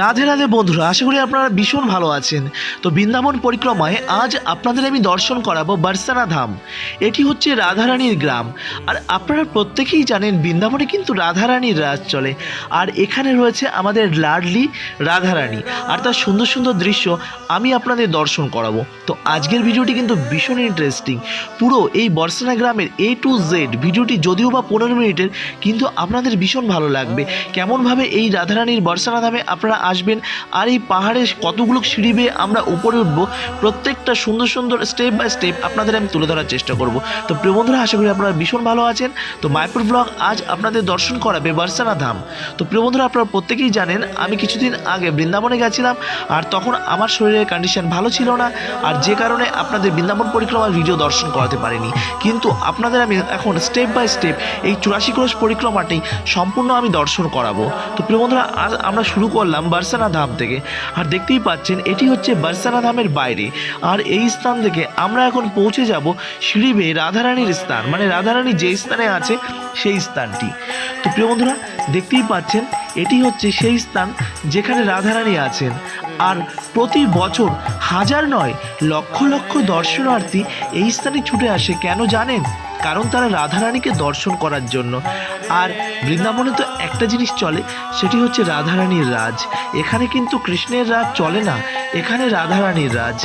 রাধে রাধে বন্ধুরা, আশা করি আপনারা ভীষণ ভালো আছেন। তো বৃন্দাবন পরিক্রমায় আজ আপনাদের আমি দর্শন করাবো বার্সানা ধাম। এটি হচ্ছে রাধারানীর গ্রাম। আর আপনারা প্রত্যেকেই জানেন, বৃন্দাবনে কিন্তু রাধারানীর রাজ চলে। আর এখানে রয়েছে আমাদের লাডলি রাধারানী। আর তার সুন্দর সুন্দর দৃশ্য আমি আপনাদের দর্শন করাবো। তো আজকের ভিডিওটি কিন্তু ভীষণ ইন্টারেস্টিং পুরো এই বর্ষানা গ্রামের এ টু জেড ভিডিওটি যদিও বা পনেরো মিনিটের, কিন্তু আপনাদের ভীষণ ভালো লাগবে। কেমনভাবে এই রাধারানীর বর্ষানা ধামে আপনারা আসবেন আর এই পাহাড়ের কতগুলো সিঁড়ি বেয়ে আমরা উপরে উঠব, প্রত্যেকটা সুন্দর সুন্দর স্টেপ বাই স্টেপ আপনাদের আমি তুলে ধরার চেষ্টা করব। তো প্রিয় বন্ধুরা, আশা করি আপনারা ভীষণ ভালো আছেন। তো মায়াপুর ব্লগ আজ আপনাদের দর্শন করাবে বার্সানা ধাম। তো প্রিয় বন্ধুরা, আপনারা প্রত্যেকেই জানেন, আমি কিছুদিন আগে বৃন্দাবনে গেছিলাম আর তখন আমার শরীরের কন্ডিশন ভালো ছিল না আর যে কারণে আপনাদের বৃন্দাবন পরিক্রমার ভিডিও দর্শন করাতে পারিনি। কিন্তু আপনাদের আমি এখন স্টেপ বাই স্টেপ এই চুরাশি ক্রোশ পরিক্রমাটি সম্পূর্ণ আমি দর্শন করাবো। তো প্রিয় বন্ধুরা, আজ আমরা শুরু করলাম বার্সানা ধাম থেকে। আর দেখতেই পাচ্ছেন, এটি হচ্ছে বার্সানা ধামের বাইরে। আর এই স্থান থেকে আমরা এখন পৌঁছে যাব সিঁড়ি বেয়ে রাধারানীর স্থান। মানে রাধারানী যে স্থানে আছে, সেই স্থানটি। তো প্রিয় বন্ধুরা, দেখতেই পাচ্ছেন, এটি হচ্ছে সেই স্থান যেখানে রাধারানী আছেন। আর প্রতি বছর হাজার নয়, লক্ষ লক্ষ দর্শনার্থী এই স্থানে ছুটে আসে। কেন জানেন? কারণ তারা রাধারানীকে দর্শন করার জন্য। আর বৃন্দাবনে তো একটা জিনিস চলে, সেটি হচ্ছে রাধারানীর রাজ। এখানে কিন্তু কৃষ্ণের রাজ চলে না, এখানে রাধারানীর রাজ।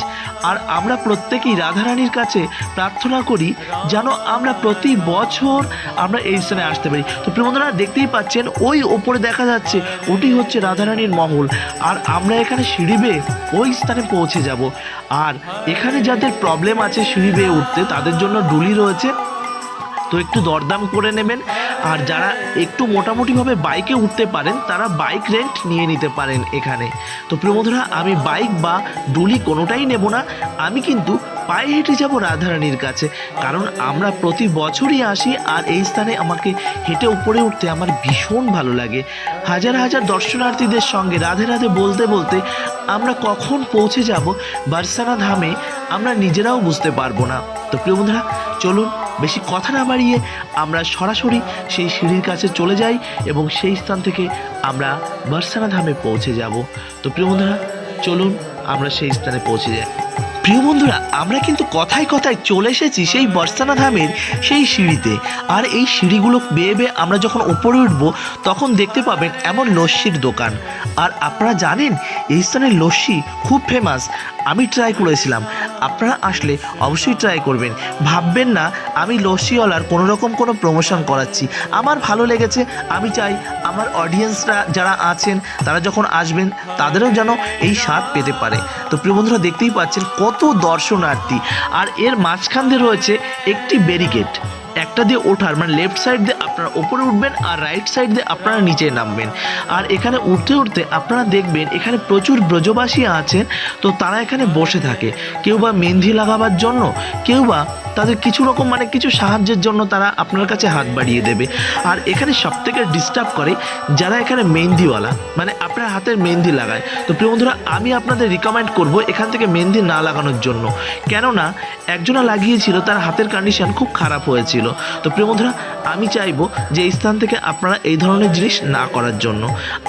আর আমরা প্রত্যেকেই রাধারানীর কাছে প্রার্থনা করি যেন আমরা প্রতি বছর আমরা এই স্থানে আসতে পারি। তো প্রিয় দেখতেই পাচ্ছেন, ওই ওপরে দেখা যাচ্ছে, ওটি হচ্ছে রাধারানীর মহল। আর আমরা এখানে সিঁড়ি বেয়ে ওই স্থানে পৌঁছে যাব। আর এখানে যাদের প্রবলেম আছে সিঁড়ি বেয়ে উঠতে, তাদের জন্য ডুলি রয়েছে। তো একটু দরদাম করে নেবেন। আর যারা একটু মোটামুটিভাবে বাইকে উঠতে পারেন, তারা বাইক রেন্ট নিয়ে নিতে পারেন এখানে। তো প্রিয় বন্ধুরা, আমি বাইক বা ডুলি কোনোটাই নেব না। আমি কিন্তু পায়ে হেঁটে যাব রাধারানীর কাছে। কারণ আমরা প্রতি বছরই আসি আর এই স্থানে আমাকে হেঁটে উপরে উঠতে আমার ভীষণ ভালো লাগে। হাজার হাজার দর্শনার্থীদের সঙ্গে রাধে রাধে বলতে বলতে আমরা কখন পৌঁছে যাব বার্সানা ধামে, আমরা নিজেরাও বুঝতে পারব না। তো প্রিয় বন্ধুরা, চলুন বেশি কথা না বাড়িয়ে আমরা সরাসরি সেই সিঁড়ির কাছে চলে যাই এবং সেই স্থান থেকে আমরা বার্সানা ধামে পৌঁছে যাব। তো প্রিয় বন্ধুরা, চলুন আমরা সেই স্থানে পৌঁছে যাই। প্রিয় বন্ধুরা, আমরা কিন্তু কথায় কথায় চলে এসেছি সেই বর্ষানা ধামের সেই সিঁড়িতে। আর এই সিঁড়িগুলো বেয়ে বেয়ে আমরা যখন উপরে উঠব, তখন দেখতে পাবেন এমন লস্যির দোকান। আর আপনারা জানেন, এই স্থানের লস্যি খুব ফেমাস আমি ট্রাই করেছিলাম। আপনারা আসলে অবশ্যই ট্রাই করবেন। ভাববেন না, আমি লস্যিওয়ালার কোনো রকম কোনো প্রমোশন করাচ্ছি। আমার ভালো লেগেছে, আমি চাই আমার অডিয়েন্সরা যারা আছেন, তারা যখন আসবেন, তাদেরও যেন এই স্বাদ পেতে পারে। তো প্রিয় বন্ধুরা, দেখতেই পাচ্ছেন কত দর্শনার্থী। আর এর মাঝখান দিয়ে রয়েছে একটি ব্যারিকেড একটা দিয়ে ওঠার মানে লেফট সাইড দিয়ে আপনারা ওপরে উঠবেন আর রাইট সাইড দিয়ে আপনারা নিচে নামবেন। আর এখানে উঠতে উঠতে আপনারা দেখবেন এখানে প্রচুর ব্রজবাসী আছেন, তো তারা এখানে বসে থাকে। কেউ বা মেহেন্দি লাগাবার জন্য, কেউ বা তাদের কিছু রকম মানে কিছু সাহায্যের জন্য তারা আপনার কাছে হাত বাড়িয়ে দেবে। আর এখানে সবথেকে ডিস্টার্ব করে যারা এখানে মেহেন্দিওয়ালা মানে আপনার হাতের মেহেন্দি লাগায়। তো প্রিয় বন্ধুরা, আমি আপনাদের রিকমেন্ড করব এখান থেকে মেহেন্দি না লাগানোর জন্য। কেননা, একজনা লাগিয়েছিল, তার হাতের কন্ডিশন খুব খারাপ হয়েছিল। তো প্রিয় বন্ধুরা, আমি চাইব যে এই স্থান থেকে আপনারা এই ধরনের জিনিস না করার জন্য।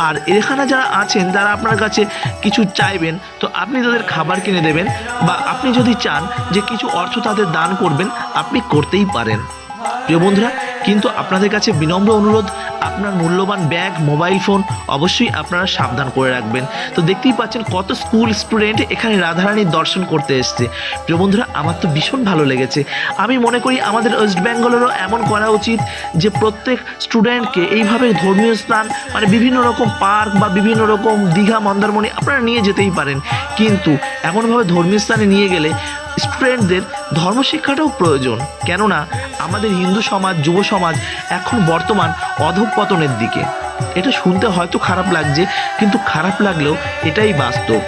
আর এখানে যারা আছেন, তারা আপনার কাছে কিছু চাইবেন। তো আপনি তাদের খাবার কিনে দেবেন বা আপনি যদি চান যে কিছু অর্থ তাদের দান করবেন, আপনি করতেই পারেন। প্রিয় বন্ধুরা কিন্তু আপনাদের কাছে বিনম্র অনুরোধ, আপনার মূল্যবান ব্যাগ, মোবাইল ফোন অবশ্যই আপনারা সাবধান করে রাখবেন। তো দেখতেই পাচ্ছেন কত স্কুল স্টুডেন্ট এখানে রাধারানীর দর্শন করতে এসছে। প্রিয় বন্ধুরা, আমার তো ভীষণ ভালো লেগেছে। আমি মনে করি আমাদের ওয়েস্ট বেঙ্গলেরও এমন করা উচিত যে প্রত্যেক স্টুডেন্টকে এইভাবে ধর্মীয় স্থান মানে বিভিন্ন রকম পার্ক বা বিভিন্ন রকম দীঘা, মন্দারমণি আপনারা নিয়ে যেতেই পারেন। কিন্তু এমনভাবে ধর্মীয় স্থানে নিয়ে গেলে স্টুডেন্টদের ধর্মশিক্ষাটাও প্রয়োজন। কেননা আমাদের হিন্দু সমাজ, যুব সমাজ এখন বর্তমান অধঃপতনের দিকে। এটা শুনতে হয়তো খারাপ লাগছে, কিন্তু খারাপ লাগলেও এটাই বাস্তব।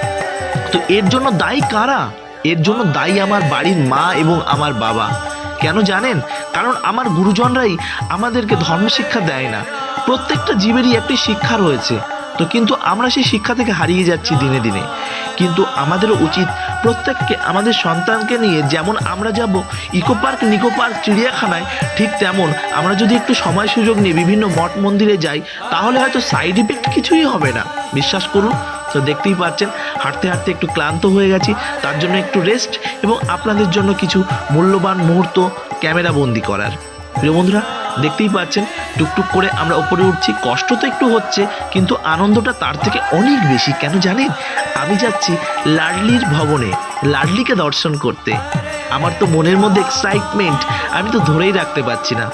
তো এর জন্য দায়ী কারা? এর জন্য দায়ী আমার বাড়ির মা এবং আমার বাবা। কেন জানেন? কারণ আমার গুরুজনরাই আমাদেরকে ধর্মশিক্ষা দেয় না। প্রত্যেকটা জীবেরই একটি শিক্ষা রয়েছে। তো কিন্তু আমরা সেই শিক্ষা থেকে হারিয়ে যাচ্ছি দিনে দিনে। কিন্তু আমাদেরও উচিত প্রত্যেককে, আমাদের সন্তানকে নিয়ে যেমন আমরা যাব ইকো পার্ক, নিকো পার্ক, চিড়িয়াখানায়, ঠিক তেমন আমরা যদি একটু সময় সুযোগ নিয়ে বিভিন্ন মঠ মন্দিরে যাই, তাহলে হয়তো সাইড ইফেক্ট কিছুই হবে না। বিশ্বাস করুন, তো দেখতেই পাচ্ছেন, হাঁটতে হাঁটতে একটু ক্লান্ত হয়ে গেছি, তার জন্য একটু রেস্ট এবং আপনাদের জন্য কিছু মূল্যবান মুহূর্ত ক্যামেরা বন্দি করার। প্রিয় বন্ধুরা দেখতেই পাচ্ছেন, টুকটুক করে আমরা ওপরে উঠছি, কষ্ট তো একটু হচ্ছে, কিন্তু আনন্দটা তার থেকে অনেক বেশি, কেন জানেন? আমি যাচ্ছি লাডলির ভবনে, লাডলিকে দর্শন করতে। আমার তো মনের মধ্যে এক্সাইটমেন্ট আমি তো ধরেই রাখতে পারছি না।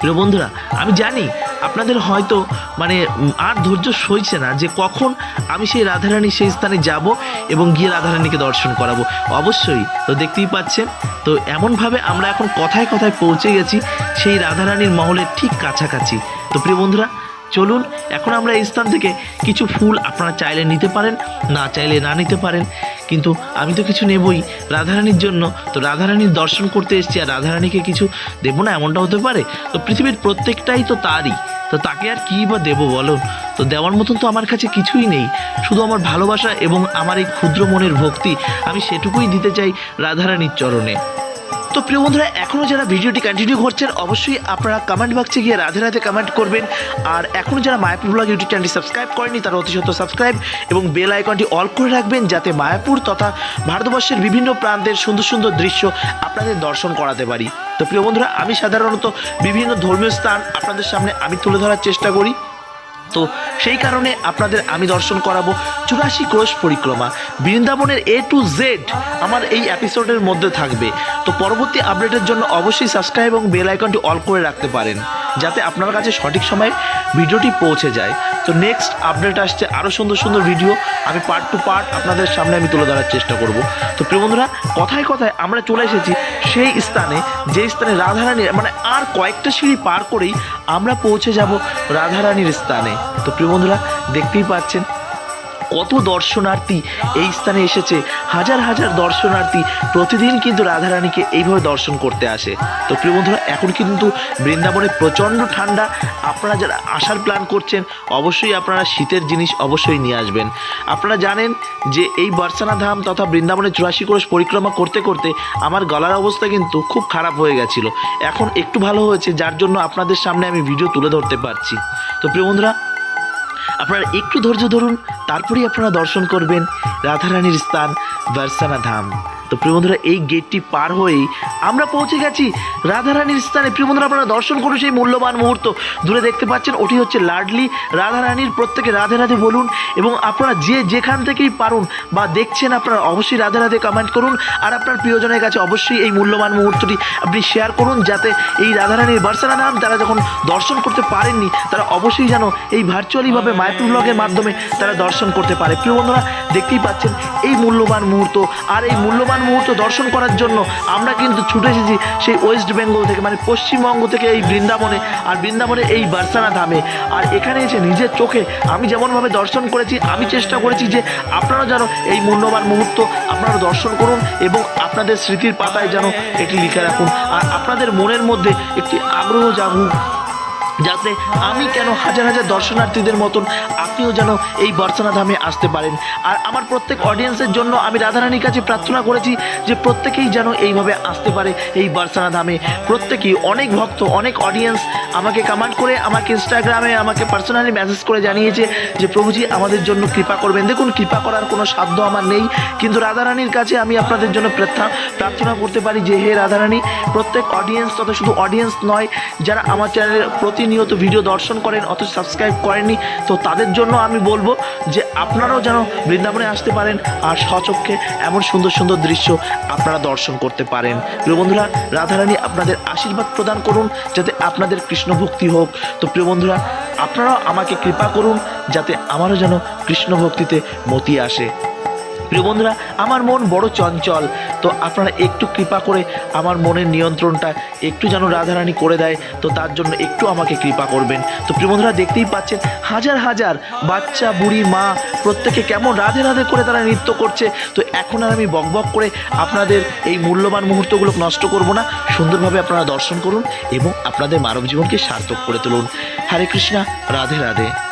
প্রিয় বন্ধুরা, আমি জানি আপনাদের হয়তো মানে আর ধৈর্য সইছে না যে কখন আমি সেই রাধারানী সেই স্থানে যাব এবং গিয়ে রাধারানীকে দর্শন করাবো। অবশ্যই তো দেখতেই পাচ্ছেন, তো এমনভাবে আমরা এখন কথায় কথায় পৌঁছে গেছি সেই রাধারানীর মহলের ঠিক কাছাকাছি। তো প্রিয় বন্ধুরা চলুন, এখন আমরা এই স্থান থেকে কিছু ফুল আপনারা চাইলে নিতে পারেন, না চাইলে না নিতে পারেন। কিন্তু আমি তো কিছু নেবই। রাধারানীর জন্য তো রাধারানীর দর্শন করতে এসেছি, আর রাধারানীকে কিছু দেবো না, এমনটা হতে পারে? তো পৃথিবীর প্রত্যেকটাই তো তারই। তো তাকে আর কী বা দেবো বলো? তো দেওয়ার মতন তো আমার কাছে কিছুই নেই। শুধু আমার ভালোবাসা এবং আমার এই ক্ষুদ্র মনের ভক্তি, আমি সেটুকুই দিতে চাই রাধারানীর চরণে। তো প্রিয় বন্ধুরা এখনও যারা ভিডিওটি কন্টিনিউ করছেন, অবশ্যই আপনারা কমেন্ট বক্সে গিয়ে রাধে রাধে কমেন্ট করবেন। আর এখনও যারা মায়াপুর ব্লগ ইউটিউব চ্যানেলটি সাবস্ক্রাইব করেনি তারা অতি সত্ত্বর সাবস্ক্রাইব এবং বেল আইকনটি অল করে রাখবেন, যাতে মায়াপুর তথা ভারতবর্ষের বিভিন্ন প্রান্তের সুন্দর সুন্দর দৃশ্য আপনাদের দর্শন করাতে পারি। তো প্রিয় বন্ধুরা, আমি সাধারণত বিভিন্ন ধর্মীয় স্থান আপনাদের সামনে আমি তুলে ধরার চেষ্টা করি। তো সেই কারণে আপনাদের আমি দর্শন করাবো চুরাশি ক্রোশ পরিক্রমা। বৃন্দাবনের এ টু জেড আমার এই এপিসোডের মধ্যে থাকবে। তো পরবর্তী আপডেটের জন্য অবশ্যই সাবস্ক্রাইব এবং বেল আইকনটি অল করে রাখতে পারেন, যাতে আপনার কাছে সঠিক সময়ে ভিডিওটি পৌঁছে যায়। তো নেক্সট আপডেট আসছে আরও সুন্দর সুন্দর ভিডিও আমি পার্ট টু পার্ট আপনাদের সামনে আমি তুলে ধরার চেষ্টা করব। তো প্রিয় বন্ধুরা, কথায় কথায় আমরা চলে এসেছি সেই স্থানে, যে স্থানে রাধারানী মানে আর কয়েকটা সিঁড়ি পার করেই আমরা পৌঁছে যাব রাধারানীর স্থানে। তো প্রিয় বন্ধুরা, দেখতেই পাচ্ছেন কত দর্শনার্থী এই স্থানে এসেছে। হাজার হাজার দর্শনার্থী প্রতিদিন কিন্তু রাধারানীকে এইভাবে দর্শন করতে আসে। তো প্রিয় বন্ধুরা, এখন কিন্তু বৃন্দাবনে প্রচণ্ড ঠান্ডা। আপনারা যারা আসার প্ল্যান করছেন, অবশ্যই আপনারা শীতের জিনিস অবশ্যই নিয়ে আসবেন। আপনারা জানেন যে এই বার্সানা ধাম তথা বৃন্দাবনের চুরাশি কোষ পরিক্রমা করতে করতে আমার গলার অবস্থা কিন্তু খুব খারাপ হয়ে গেছিল। এখন একটু ভালো হয়েছে, যার জন্য আপনাদের সামনে আমি ভিডিও তুলে ধরতে পারছি। তো প্রিয় বন্ধুরা আপনারা একটু ধৈর্য ধরুন তারপরেই আপনারা দর্শন করবেন রাধারানীর স্থান বারসানা ধাম। তো প্রিয় বন্ধুরা, এই গেটটি পার হয়েই আমরা পৌঁছে গেছি রাধারানীর স্থানে। প্রিয় বন্ধুরা, আপনারা দর্শন করুন সেই মূল্যবান মুহূর্ত। দূরে দেখতে পাচ্ছেন, ওটি হচ্ছে লাডলি। রাধারানীর প্রত্যেকে রাধে রাধে বলুন এবং আপনারা যে যেখান থেকেই পারুন বা দেখছেন, আপনারা অবশ্যই রাধে রাধে কমেন্ট করুন। আর আপনার প্রিয়জনের কাছে অবশ্যই এই মূল্যবান মুহূর্তটি আপনি শেয়ার করুন, যাতে এই রাধারানীর বার্সানা ধাম তারা যখন দর্শন করতে পারেননি, তারা অবশ্যই যেন এই ভার্চুয়ালিভাবে মাইক্রো ব্লগের মাধ্যমে তারা দর্শন করতে পারে। প্রিয় বন্ধুরা, দেখতেই পাচ্ছেন, এই মূল্যবান মুহূর্ত আর এই মূল্যবান মুহূর্ত দর্শন করার জন্য আমরা কিন্তু ছুটে এসেছি সেই ওয়েস্ট বেঙ্গল থেকে মানে পশ্চিমবঙ্গ থেকে এই বৃন্দাবনে, আর বৃন্দাবনে এই বার্সানা ধামে। আর এখানে এসে নিজের চোখে আমি যেমনভাবে দর্শন করেছি, আমি চেষ্টা করেছি যে আপনারা যেন এই মূল্যবান মুহূর্ত আপনারা দর্শন করুন এবং আপনাদের স্মৃতির পাতায় যেন এটি লিখে রাখুন। আর আপনাদের মনের মধ্যে একটি আগ্রহ জাগুক যাতে আমি কেন হাজার হাজার দর্শনার্থীদের মতন আপনিও যেন এই বর্ষনা ধামে আসতে পারেন। আর আমার প্রত্যেক অডিয়েন্সের জন্য আমি রাধারানীর কাছে প্রার্থনা করেছি যে প্রত্যেকেই যেন এইভাবে আসতে পারে এই বর্ষনা ধামে। প্রত্যেকেই, অনেক ভক্ত, অনেক অডিয়েন্স আমাকে কমেন্ট করে, আমাকে ইনস্টাগ্রামে আমাকে পার্সোনালি মেসেজ করে জানিয়েছে যে, প্রভুজি, আমাদের জন্য কৃপা করবেন। দেখুন, কৃপা করার কোনো সাধ্য আমার নেই। কিন্তু রাধারানীর কাছে আমি আপনাদের জন্য প্রার্থনা প্রার্থনা করতে পারি যে, হে রাধারানী, প্রত্যেক অডিয়েন্স তত শুধু অডিয়েন্স নয়, যারা আমার চ্যানেলের প্রতিনিয়ত ভিডিও দর্শন করেন, অথচ সাবস্ক্রাইব করেননি। তো তাদের জন্য আমি বলব যে আপনারাও যেন বৃন্দাবনে আসতে পারেন আর স্বচক্ষে এমন সুন্দর সুন্দর দৃশ্য আপনারা দর্শন করতে পারেন। প্রিয় বন্ধুরা, রাধারানী আপনাদের আশীর্বাদ প্রদান করুন, যাতে আপনাদের কৃষ্ণ ভক্তি হোক। তো প্রিয় বন্ধুরা, আপনারাও আমাকে কৃপা করুন, যাতে আমারও যেন কৃষ্ণ ভক্তিতে মতি আসে। প্রিয় বন্ধুরা, আমার মন বড় চঞ্চল। তো আপনারা একটু কৃপা করে আমার মনের নিয়ন্ত্রণটা একটু যেন রাধারানী করে দেয়, তো তার জন্য একটু আমাকে কৃপা করবেন। তো প্রিয় বন্ধুরা, দেখতেই পাচ্ছেন, হাজার হাজার বাচ্চা, বুড়ি, মা, প্রত্যেকে কেমন রাধে রাধে করে তারা নৃত্য করছে। তো এখন আর আমি বকবক করে আপনাদের এই মূল্যবান মুহূর্তগুলো নষ্ট করব না। সুন্দরভাবে আপনারা দর্শন করুন এবং আপনাদের মানব জীবনকে সার্থক করে তুলুন। হরে কৃষ্ণা, রাধে রাধে।